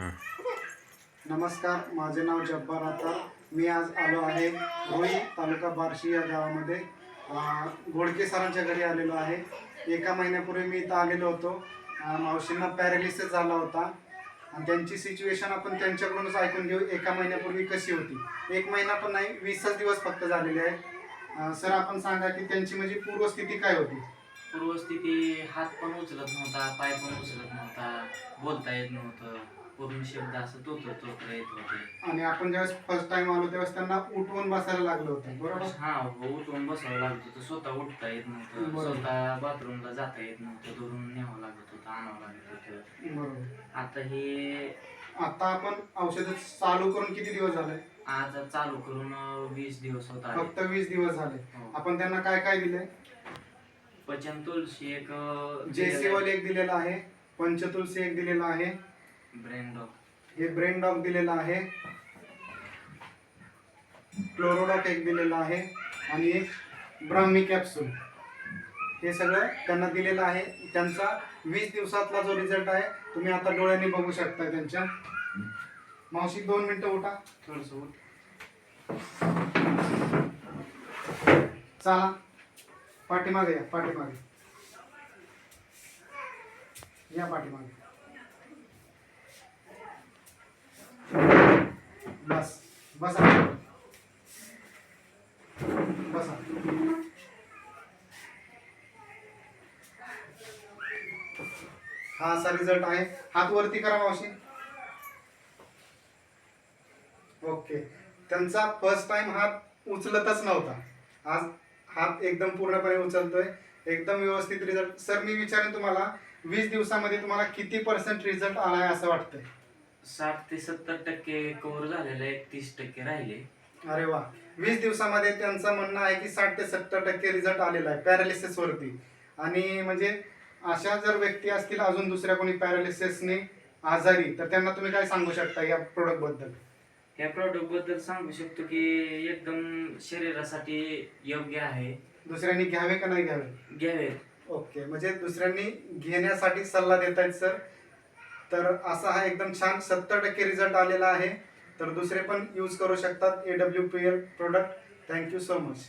नमस्कार माझे नाव जब्बार आता. मी आज आलो आहे रोई तालुका बार्शी या गावामध्ये. घोडके सरांच्या घरी आलेलो आहे. एका महिन्यापूर्वी मी इथं आलेलो होतो. मावशींना पॅरालिसिस झाला होता. आणि त्यांची सिच्युएशन आपण त्यांच्याकडूनच ऐकून घेऊ. एका महिन्यापूर्वी कशी होती? एक महिना पण नाही वीसच दिवस फक्त झालेले आहे. सर आपण सांगा की त्यांची म्हणजे पूर्वस्थिती काय होती? पूर्वस्थिती हात पण उचलत नव्हता पाय पण उचलत नव्हता बोलता येत नव्हतं. पूर्ण शब्द असं तोतर तोतर येत होते आणि आपण ज्यावेळेस फर्स्ट टाइम आलो त्यावेळेस त्यांना उठवून बसायला लागलं होतं बरोबर? हा हो उठून बसावं लागत होतं. स्वतः उठता येत नव्हतं बरोबर. स्वतः बाथरूमला जाता येत नव्हतं धरून न्यावं लागत होतं आणावं लागत होतं. बरोबर. आता हे आता आपण औषध चालू करून किती दिवस झाले? आज चालू करून अं, वीस दिवस होता फक्त वीस दिवस झाले. आपण त्यांना काय काय दिले पचन तुळशी एक जेसीवल एक दिलेला आहे पंचतुलसी एक दिलेला आहे. ब्रेन डॉग हे ब्रेन डॉग दिलेला आहे. क्लोरोडॉक एक दिलेला आहे. आणि एक ब्राह्मी कॅप्सूल हे सगळं त्यांना दिलेलं आहे. त्यांचा वीस दिवसातला जो रिझल्ट आहे तुम्ही आता डोळ्यांनी बघू शकता त्यांच्या. मावशी दोन मिनटं उठा. थोडस उठ. चला. पाठीमागे या पाठीमागे. या पाठीमागे. बसा. बसा. हा असा रिझल्ट आहे. हात वरती करा मावशी. ओके. त्यांचा फर्स्ट टाइम हात उचलतच नव्हता. आज हात एकदम पूर्णपणे उचलतोय. एकदम व्यवस्थित रिझल्ट सर मी विचारेन तुम्हाला वीस दिवसामध्ये तुम्हाला किती पर्सेंट रिझल्ट आलाय असं वाटतंय? साठ ते सत्तर टक्के कव्हर झालेलं आहे तीस टक्के राहिले. अरे वा. वीस दिवसामध्ये त्यांचं म्हणणं आहे की साठ ते सत्तर टक्के रिझल्ट आलेला आहे पॅरालिसिस वरती. आणि म्हणजे अशा जर व्यक्ती असतील अजून दुसऱ्या कोणी पॅरालिसिसने आजारी तर त्यांना तुम्ही काय सांगू शकता या प्रोडक्टबद्दल? या प्रॉडक्टबद्दल सांगू शकतो की एकदम शरीरासाठी योग्य आहे. दुसऱ्यांनी घ्यावे का नाही घ्यावे? घ्यावेत ओके. म्हणजे दुसऱ्यांनी घेण्यासाठी सल्ला देत आहेत सर. तर असा हा एकदम छान सत्तर टक्के रिझल्ट आलेला आहे. तर दुसरे पण यूज करू शकतात A W P L product thank you so much